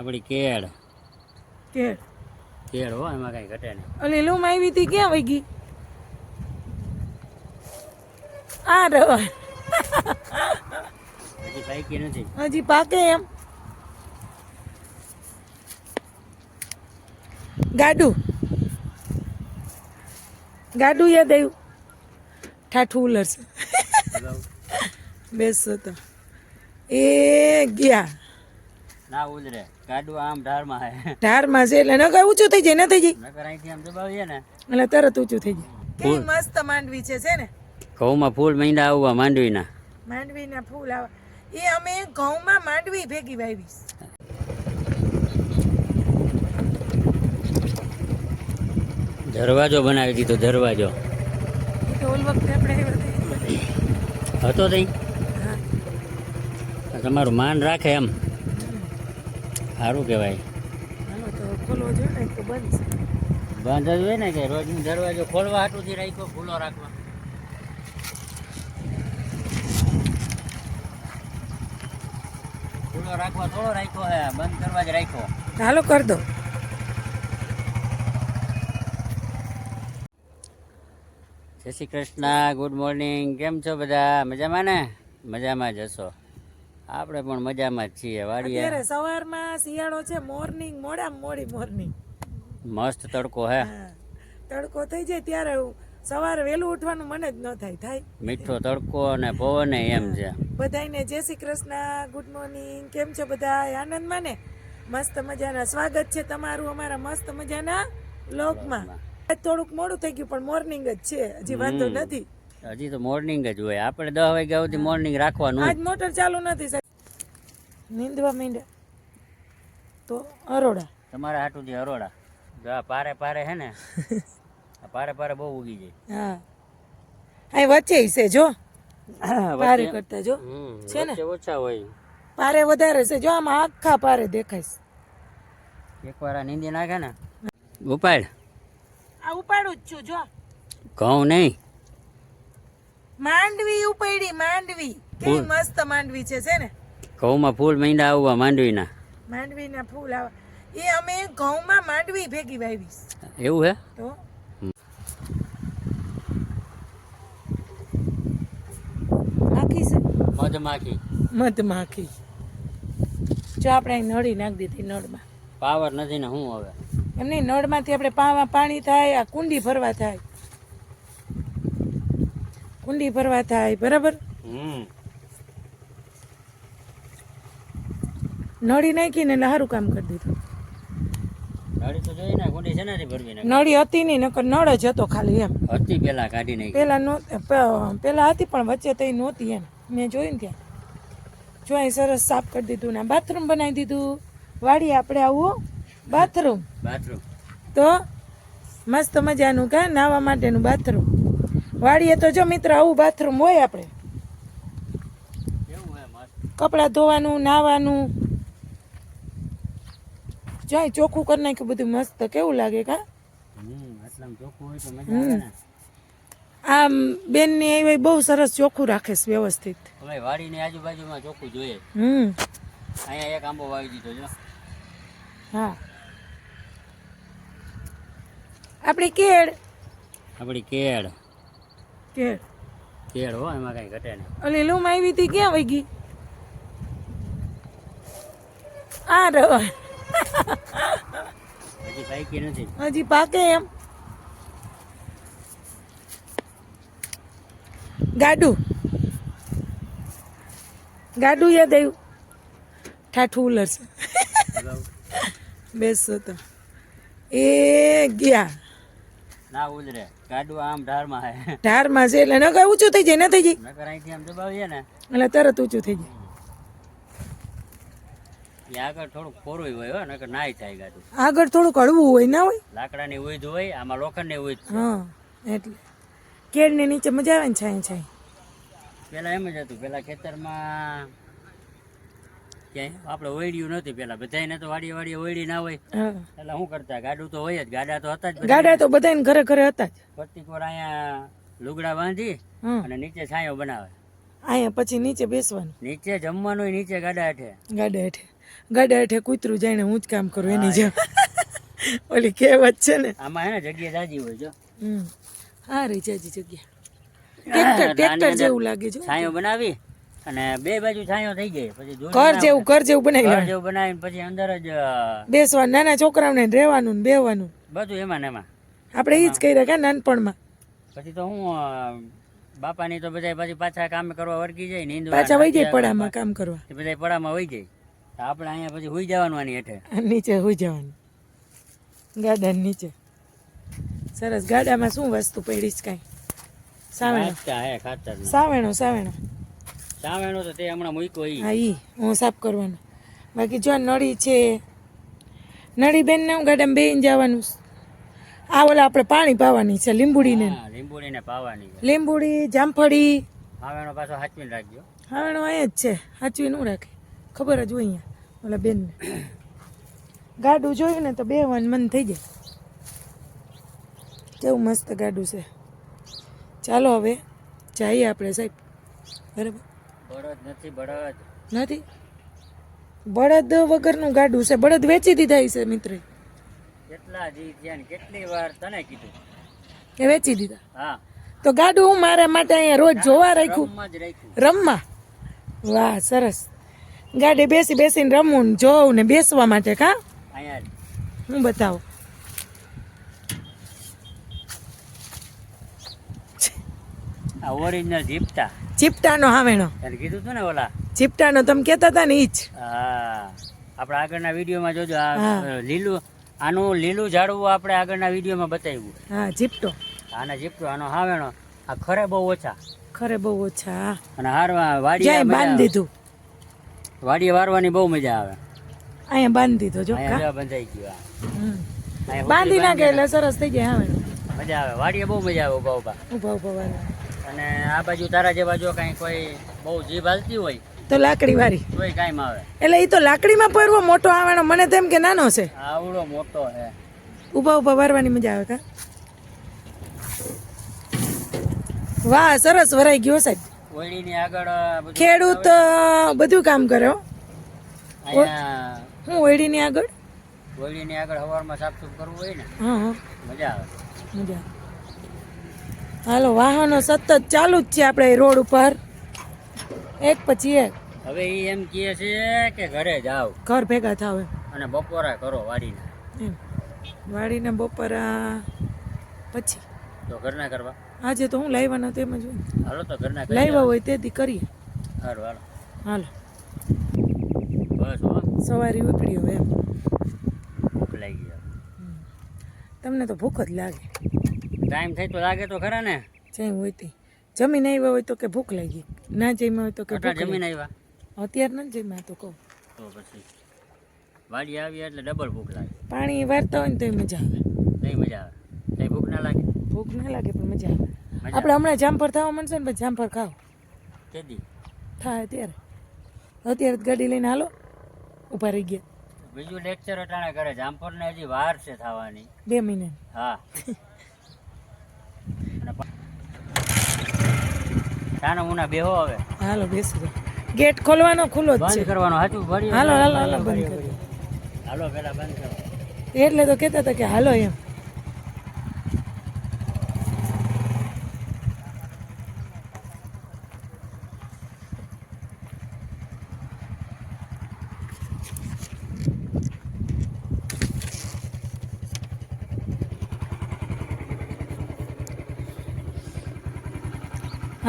આપણી કેળ. કેળ. કેળ હો એમાં કાંઈ ઘટે નહીં. ઓલી લૂમ આવી હતી ક્યાં વહી ગઈ? આ રવા. હજી પાકી નથી. હજી પાકે એમ. ગાડું. ગાડું યાદ આવ્યું ઠાઠું ઉલરશે. બેસો તો. એ ગયા. ના ઉતરે ગાડું આમ ઢારમાં હે. ઢારમાં છે એટલે નકર ઊંચું થઈ જાય ન થઈ જાય. નકર અહીંથી આમ દબાવીએ ને. એટલે તરત ઊંચું થઈ જાય. કેવી મસ્ત માંડવી છે છે ને? ઘઉંમાં ફૂલ મીંડા આવવા માંડવીના. માંડવીના ફૂલ આવે એ અમે ઘઉંમાં માંડવી ભેગી વાવીશ દરવાજો બનાવી દીધો દરવાજો. તો આપણે હતો તઈ? હા. તમારું માન રાખે એમ. સારું કહેવાય. બંધ જ હોય ને કે રોજનો દરવાજો ખોલવા હાટુથી રાખ્યો ખુલ્લો રાખવા ખુલ્લો રાખવા થોડો રાખ્યો હે બંધ કરવા જ રાખ્યો. હાલો કર દો. જય શ્રી કૃષ્ણ ગુડ મોર્નિંગ. કેમ છો બધા? મજામાં ને? મજામાં જ હશો. આપણે પણ મજામાં જ છીએ વાડીએ. અત્યારે સવારમાં શિયાળો છે મોર્નિંગ મોડા મોડી મોર્નિંગ. મસ્ત તડકો હે. તડકો થઈ જાય ત્યારે સવારે વહેલું ઉઠવાનું મને જ ન થાય થાય. મીઠો તડકો અને પવન એમ છે. બધાને જય શ્રી કૃષ્ણ ગુડ મોર્નિંગ કેમ છો બધા? આનંદમાં ને? મસ્ત મજાના. સ્વાગત છે તમારું અમારા મસ્ત મજાના લોકમાં થોડુંક મોડું થઈ ગયું પણ મોર્નિંગ જ છે હજી વાંધો નથી. હજી તો મોર્નિંગ જ હોય. આપણે દસ વાગ્યા સુધી મોર્નિંગ રાખવાનું આજ મોટર ચાલુ નથી સાહેબ નીંદવા માંડ્યા. તો અરોડા તમારા જે હરોડા જો આ પારે પારે હે ને આ પારે પારે બહુ ઉગી જાય. હા. અહીં વચ્ચે છે જો. પારે કરતા જો. છે ને? ઓછા હોય. પારે વધારે છે જો. આમાં આખા પારે દેખાય એકવાર આ નીંદી નાખે ને. ઉપાડ. આ ઉપાડું જ છું જો. ઘઉં નહીં. માંડવી ઉપડી માંડવી. કેવી મસ્ત માંડવી છે છે ને? ઘઉંમાં ફૂલ મીંડા આવવા માંડવીના. માંડવીના ફૂલ આવે એ અમે ઘઉંમાં માંડવી ભેગી વાવીશ એવું હે? તો? આખી છે? મધમાખી મધમાખી જો આપણે નળી નાખી દીધી નળમાં. પાવર નથી ને હું હવે? એમ નહીં નળમાંથી આપણે પાવા પાણી થાય આ કુંડી ભરવા થાય. કુંડી ભરવા થાય બરાબર? હમ. નળી નાખીને એટલે સારું કામ કરી દીધું. નળી હતી નહીં નકર નળ જ હતો ખાલી એમ. હતી પેલા કાઢી નાખી. પેલા નો પેલા હતી પણ વચ્ચે તઈ નહોતી એમ. મેં જોયું ત્યાં. જો અહીં સરસ સાફ કરી દીધું ને બાથરૂમ બનાવી દીધું. વાડી આપણે આવું બાથરૂમ. બાથરૂમ. તો મસ્ત મજાનું કા નાવા માટેનું બાથરૂમ. વાડીએ તો જો મિત્ર આવું બાથરૂમ હોય આપણે. કપડાં ધોવાનું નાવાનું. જો ચોખ્ખું કરી નાખ્યું બધું મસ્ત. કેવું લાગે કા? આમ બેન આવે ને. આમ બહુ સરસ ચોખ્ખું રાખે છે વ્યવસ્થિત. હવે વાડીની આજુબાજુમાં ચોખ્ખું જોઈએ. હમ. અહીંયા એક આંબો વાવી દીધો જો. હા. આપણી કેળ. આપણી કેળ. કેળ કેળ હો એમાં કઈ ઘટે નહીં. ઓલી લૂમ આવી હતી ક્યાં વહી ગઈ? આ રવા. હજી પાકી નથી. હજી પાકે એમ. ગાડું. ગાડું યાદ આવ્યું ઠાઠું ઉલરશે. બેસો તો. એ ગયા. ના ઉજરે. ગાડું આમ ઢારમાં હે. ઢારમાં છે એટલે નકર ઊંચું થઈ જાય ન થઈ જાય. નકર અહીંથી આમ દબાવીએ ને. એટલે તરત ઊંચું થઈ જાય. આગળ થોડુંક ખોરું હોય હો નકર નાય થાય ગાડું. આગળ થોડુંક હળવું હોય ના હોય? લાકડાની ઉઈદ હોય આમાં લોખંડની ઉઈદ હા એટલે. કેળની નીચે મજા આવે ને છાંય છાંય. પેલા એમ જ હતું પેલા ખેતરમાં ક્યાંય? આપણે ઓયડ્યું નથી પેલા બધાયને તો વાડીએ વાડીએ ઓયડી ના હોય. એટલે શું કરતા? ગાડું તો હોય જ. ગાડા તો હતા જ ગાડા તો બધાને ઘરે ઘરે હતા જ. પ્રતિક વાર અહીંયા લુગડા બાંધી અને નીચે છાંયો બનાવે. અહીંયા પછી નીચે બેસવાનું. નીચે જમવાનું નીચે ગાડા હેઠે. ગાડા હેઠે. ગાડા હેઠે કૂતરું જઈને હું જ કામ કરું એની જેમ. ઓલી કહેવત છે ને. આમાં હે ને જગ્યા જાજી હોય જો. હમ. સારી છે હજી જગ્યા. ટ્રેક્ટર ટ્રેક્ટર જેવું લાગે છે છાંયો બનાવી અને બે બાજુ છાંયો થઈ જાય. પછી ઘર જેવું ઘર જેવું બનાવી ઘર જેવું બનાવીને પછી અંદર જ અ, બેસવાનું નાના છોકરાઓને રહેવાનું ને બેહવાનું. બધું એમાં ને એમાં. આપણે એ જ કર્યા કે નાનપણમાં. પછી તો હું બાપાની તો બધા પછી પાછા કામ કરવા વર્ગી જાય ને પાછા વહી જાય પડામાં કામ કરવા. બધા પડામાં વહી જાય. તો આપણે અહીંયા પછી હુઈ જવાનું આની હેઠે. નીચે હુઈ જવાનું. ગાડા નીચે. સરસ ગાડામાં શું વસ્તુ પડી છે કાંઈ? સાવેણો. સાવેણો સાવેણો. સામેનો તો તે હમણાં મૂક્યો ઈ. હા ઈ હું સાફ કરવાનો. બાકી જો નળી છે નળી બેન ને ગાડામાં બેહીને જવાનું આ ઓલા આપણે પાણી પાવાની છે લીંબુડીને. હા લીંબુડીને પાવાની છે. લીંબુડી જામફળી. સામેનો પાછો હાચવીને રાખજો. હાવેણો અહીંયા જ છે સાચવી નું રાખે. ખબર જ હોય અહીંયા ઓલા બેનને. ગાડું જોયું ને તો બેવાનું મન થઈ જાય. કેવું મસ્ત ગાડું છે. ચાલો હવે જઈએ આપણે સાહેબ. બરાબર? બળદ નથી બળદ. નથી? બળદ વગરનું ગાડું છે. બળદ વેચી દીધા છે મિત્ર. કેટલા જી થયા કેટલી વાર તને કીધું? એ વેચી દીધા. હા. તો ગાડું હું મારા માટે અહીંયા રોજ જોવા રાખ્યું? રમમાં રમવા વાહ સરસ. ગાડી બેસી બેસીને રમવું ને જોવું ને બેસવા માટે કા? હું બતાવો. આ ઓરિજિનલ જીપતા. ચીપટાનો હાવેણો તને કીધું તું ને ઓલા? ચીપટાનો તમે કહેતા હતા ને ઈ જ. હા. આપણે આગળના વિડીયોમાં જોજો આ લીલું આનું લીલું ઝાડવું આપણે આગળના વિડીયોમાં બતાવ્યું. હા ચીપટો આના જીપતો આનો હાવેણો આ ખરે બહુ ઓછા. ખરે બહુ ઓછા અને હારવા વાડી બાંધી. દીધું. વાડીએ વારવાની બહુ મજા આવે. અહીંયા બાંધી દીધો જો બંધાઈ ગયું બાંધી નાખે એટલે સરસ થઈ જાય હાવેણો મજા આવે. વાડીએ બહુ મજા આવે ઊભા ઊભા ઊભા ઊભા અને આ બાજુ તારા જેવા જો કઈ કોઈ બહુ જીભ હાલતી હોય તો લાકડી વાળી કોઈ કાંઈ આવે. એટલે એ તો લાકડીમાં પરવો મોટો આવવાનો મને તેમ કે નાનો છે. આવડો મોટો છે. ઊભા ઊભા વારવાની મજા આવે કા? વાહ સરસ વરાઈ ગયો સાહેબ. ઓયડીની આગળ ખેડૂત બધું કામ કરે હો. ઓયડીની આગળ? ઓયડીની આગળ હવારમાં સાફસૂફ કરવું હોય ને હા હા. મજા આવે. મજા હાલો વાહનો સતત ચાલુ જ છે આપણે રોડ ઉપર. એક પછી એક. હવે એ એમ કહે છે કે ઘરે જાવ ઘર ભેગા થાવ અને બપોરા કરો વાડીને. વાડીને બપોરા પછી. તો ઘરના કરવા? આજે તો હું લાવવાનો એમ જ હાલો તો ઘરના લાવ્યા હોય તેથી કરીએ. સારું હાલો. હાલો. બસ સવારે ઉપડી હોય એમ. ભૂખ લાગી તમને તો ભૂખ જ લાગે. ટાઈમ થઈ તો લાગે તો ખરા ને? જઈ હોય તે જમીન આવ્યા હોય તો કે ભૂખ લાગી. ના જમ્યા હોય તો કે ભૂખ જમીન આવ્યા અત્યારે નથી જમ્યા તો કહું. તો પછી વાડી આવી એટલે ડબલ ભૂખ લાગે. પાણી વારતા હોય ને તોય મજા આવે. નહીં મજા આવે. નહીં ભૂખ ના લાગે? ભૂખ ના લાગે પણ મજા આવે. આપણે હમણાં જામફળ થવા મળશે ને પછી જામફળ ખાવ કેદી થાય અત્યારે. અત્યારે ગાડી લઈને હાલો. ઊભા રહી ગયા. બીજું લેક્ચર અટાણે કરે. જામફળ ને હજી વાર છે થવાની. બે મહિના હા અને પા- નાના મુના બેહો હવે. હાલો બેસી જાઓ ગેટ ખોલવાનો ખુલ્લો જ બંધ છે કરવાનો હાચું ભરી હાલો હાલો હાલો બંધ કરો હાલો પેલા બંધ કરો. એટલે તો કહેતા હતા કે હાલો એમ.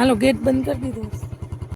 હાલો ગેટ બંધ કરી દીધો.